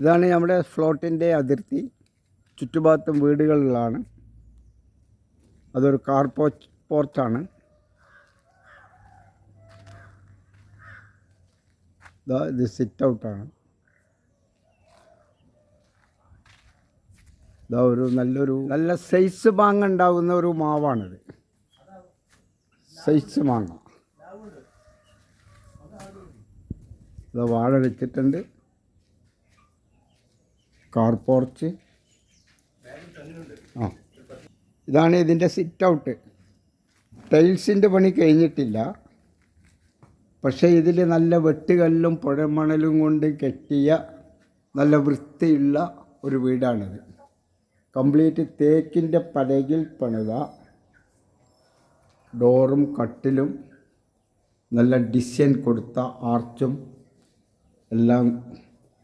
ഇതാണ് നമ്മുടെ ഫ്ലോട്ടിന്റെ അതിർത്തി. ചുറ്റുഭാഗത്തും വീടുകളിലാണ്. അതൊരു കാർ പോച്ച് പോർച്ചാണ് ഇതാ സിറ്റ് ഔട്ടാണ് ഇതാ ഒരു നല്ലൊരു നല്ല സൈസ് മാങ്ങ ഉണ്ടാകുന്ന ഒരു മാവാണിത്. സൈസ് മാങ്ങ. ഇതാ വാഴ വെച്ചിട്ടുണ്ട്. കാർ പോർച്ച് ആ. ഇതാണ് ഇതിന്റെ സിറ്റ് ഔട്ട് ടൈൽസിന്റെ പണി കഴിഞ്ഞിട്ടില്ല. പക്ഷേ ഇതിൽ നല്ല വെട്ടുകല്ലും പുഴമണലും കൊണ്ട് കെട്ടിയ നല്ല വൃത്തിയുള്ള ഒരു വീടാണിത്. കംപ്ലീറ്റ് തേക്കിന്റെ പലകിൽ പണിത ഡോറും കട്ടിലും നല്ല ഡിസൈൻ കൊടുത്ത ആർച്ചും എല്ലാം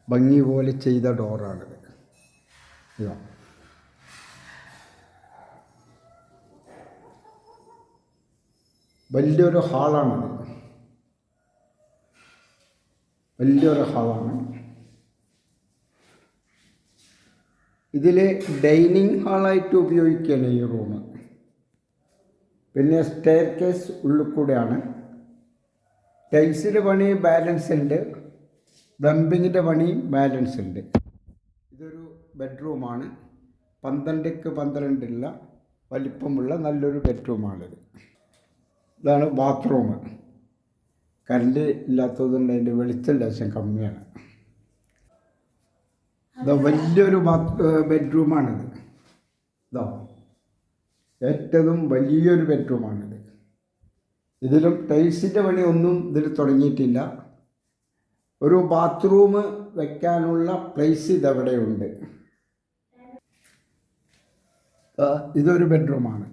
ഭംഗി പോലെ ചെയ്ത ഡോറാണിത്. ഇതാ വലിയൊരു ഹാളാണ് വലിയൊരു ഹാളാണ്. ഇതിൽ ഡൈനിങ് ഹാളായിട്ട് ഉപയോഗിക്കുകയാണ് ഈ റൂം. പിന്നെ സ്റ്റെയർ കേസ് ഉള്ളിൽ കൂടെയാണ്. ടൈൽസിന്റെ പണി ബാലൻസ് ഉണ്ട്. പ്ലംബിങ്ങിന്റെ പണി ബാലൻസ് ഉണ്ട്. ബെഡ്റൂമാണ്. പന്ത്രണ്ടക്ക് പന്ത്രണ്ടുള്ള വലിപ്പമുള്ള നല്ലൊരു ബെഡ്റൂമാണിത്. ഇതാണ് ബാത്റൂം കറണ്ട് ഇല്ലാത്തതുകൊണ്ട് അതിന്റെ വെളിച്ചം ലേശം കമ്മിയാണ്. ഇതാ വലിയൊരു ബാത്ത് ബെഡ്റൂമാണിത്. ഇതാ ഏറ്റവും വലിയൊരു ബെഡ്റൂമാണിത്. ഇതിലും ടൈൽസിന്റെ പണി ഒന്നും ഇതിൽ തുടങ്ങിയിട്ടില്ല. ഒരു ബാത്റൂം വയ്ക്കാനുള്ള പ്ലേസ് ഇതവിടെയുണ്ട്. ഇതൊരു ബെഡ്റൂമാണ്.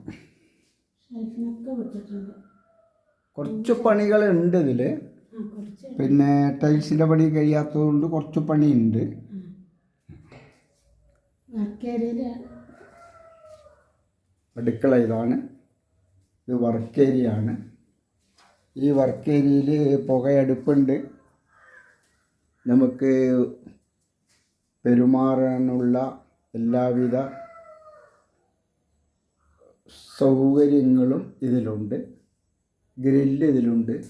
കുറച്ച് പണികളുണ്ട് ഇതിൽ പിന്നെ ടൈൽസിന്റെ പണി കഴിയാത്തതുകൊണ്ട് കുറച്ച് പണിയുണ്ട്. അടുക്കള ഇതാണ്. ഇത് വർക്ക് ഏരിയ ആണ് ഈ വർക്ക് ഏരിയയിൽ പുകയടുപ്പുണ്ട്. നമുക്ക് പെരുമാറാനുള്ള എല്ലാവിധ സൗകര്യങ്ങളും ഇതിലുണ്ട്. ഗ്രില്ല് ഇതിലുണ്ട്.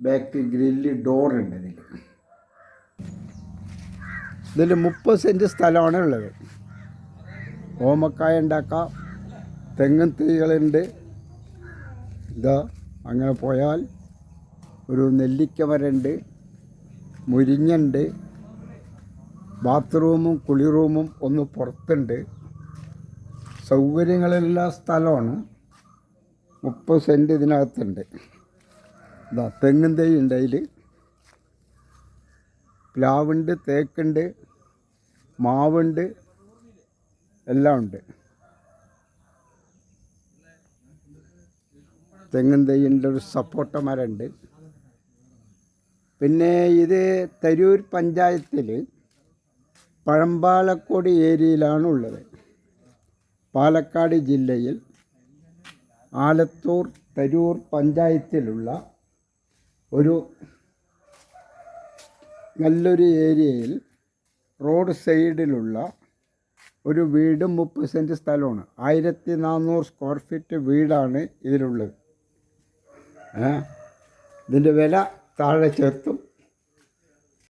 ബാക്ക് ഗ്രില്ല് ഡോറുണ്ട് ഇതിൽ ഇതിൽ മുപ്പത് സെന്റ് സ്ഥലമാണ് ഉള്ളത്. ഓമക്കായ ഉണ്ടാക്കാം. തെങ്ങും തൈകളുണ്ട്. ഇതാ അങ്ങനെ പോയാൽ ഒരു നെല്ലിക്ക മരമുണ്ട്. മുരിങ്ങുണ്ട് ബാത്റൂമും കുളിറൂമും ഒന്ന് പുറത്തുണ്ട്. സൗകര്യങ്ങളുള്ള സ്ഥലമാണ്. മുപ്പത് സെന്റ് ഇതിനകത്തുണ്ട്. ഇതാ തെങ്ങും തൈ ഉണ്ട് അതിൽ പ്ലാവുണ്ട് തേക്കുണ്ട് മാവുണ്ട് എല്ലാം ഉണ്ട്. തെങ്ങും തൈയിന്റെ ഒരു സപ്പോട്ട മരമുണ്ട്. പിന്നെ ഇത് തരൂർ പഞ്ചായത്തിൽ പഴമ്പാലക്കോട് ഏരിയയിലാണ് ഉള്ളത്. പാലക്കാട് ജില്ലയിൽ ആലത്തൂർ തരൂർ പഞ്ചായത്തിലുള്ള ഒരു നല്ലൊരു ഏരിയയിൽ റോഡ് സൈഡിലുള്ള ഒരു വീട് മുപ്പത് സെന്റ് സ്ഥലമാണ്. ആയിരത്തി നാനൂറ് സ്ക്വയർ ഫീറ്റ് വീടാണ് ഇതിലുള്ളത്. ഇതിന്റെ വില താഴെ ചേർത്തും.